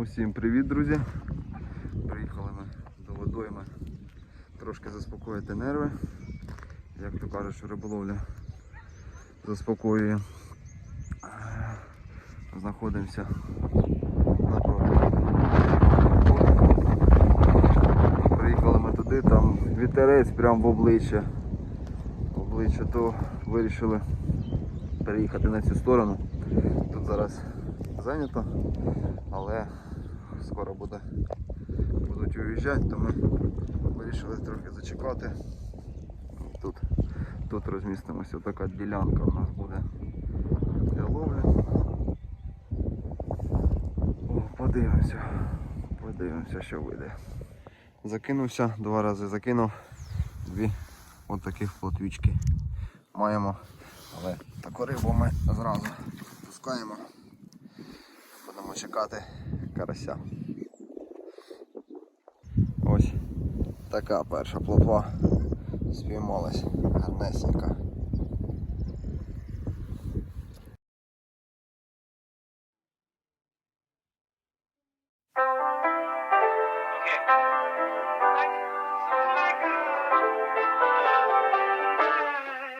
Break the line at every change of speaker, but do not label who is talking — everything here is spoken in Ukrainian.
Усім привіт, друзі! Приїхали ми до водойми трошки заспокоїти нерви. Як то кажуть, що риболовля заспокоює. Знаходимося. Приїхали ми туди, там вітерець прямо в обличчя. В обличчя, то вирішили переїхати на цю сторону. Тут зараз зайнято, але скоро буде, будуть уїжджати, то ми вирішили трохи зачекати. Тут, тут розмістимося, така ділянка у нас буде для ловлі. Подивимося, подивимося, що вийде. Закинувся, два рази закинув, дві от плотвічки маємо. Але таку рибу ми зразу пускаємо. Будемо чекати карася. Ось така перша плотва спіймалась гарнесенька.